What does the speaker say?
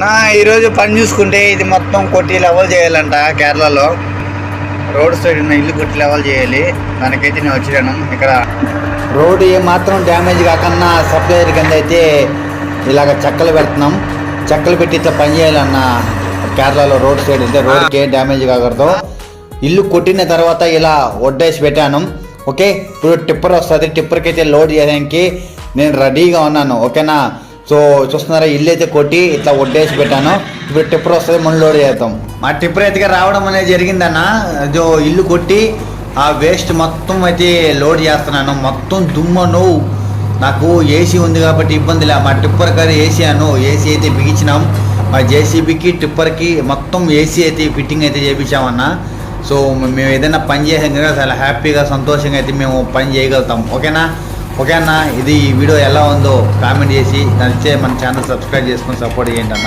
నా ఈరోజు పని చూసుకుంటే ఇది మొత్తం కొట్టి లెవెల్ చేయాలంట కేరళలో. రోడ్ సైడ్ ఉన్న ఇల్లు కొట్టి లెవెల్ చేయాలి. దానికైతే నేను వచ్చాను ఇక్కడ రోడ్ ఏ మాత్రం డ్యామేజ్ కాకన్నా సప్లైర్ కింద అయితే ఇలాగ చెక్కలు పెడుతున్నాం. చెక్కలు పెట్టి ఇట్లా పని చేయాలన్న కేరళలో రోడ్ సైడ్ అయితే రోడ్కి ఏ డ్యామేజ్ కాకూడదు. ఇల్లు కొట్టిన తర్వాత ఇలా వడ్డేసి పెట్టాను. ఓకే ఇప్పుడు టిప్పర్ వస్తుంది. టిప్పర్కి అయితే లోడ్ చేయడానికి నేను రెడీగా ఉన్నాను. ఓకేనా? సో చూస్తున్నారా ఇల్లు అయితే కొట్టి ఇట్లా వడ్డేసి పెట్టాను. ఇప్పుడు టిప్పర్ వస్తుంది మనం లోడ్ చేద్దాం. మా టిప్పర్ అయితే రావడం అనేది జరిగిందన్న. జో ఇల్లు కొట్టి ఆ వేస్ట్ మొత్తం అయితే లోడ్ చేస్తున్నాను. మొత్తం దుమ్మను నాకు ఏసీ ఉంది కాబట్టి ఇబ్బంది లే. మా టిప్పర్ కాదు ఏసీ అను. ఏసీ అయితే బిగించినాం. మా జేసీబీకి టిప్పర్కి మొత్తం ఏసీ అయితే ఫిట్టింగ్ అయితే చేయించామన్న సో మేము ఏదైనా పని చేసాం కదా చాలా హ్యాపీగా సంతోషంగా అయితే మేము పని చేయగలుగుతాం. ఓకేనా ఓకే అన్న ఇది ఈ వీడియో ఎలా ఉందో కామెంట్ చేసి నచ్చితే మన ఛానల్ సబ్స్క్రైబ్ చేసుకొని సపోర్ట్ చేయండి అన్న.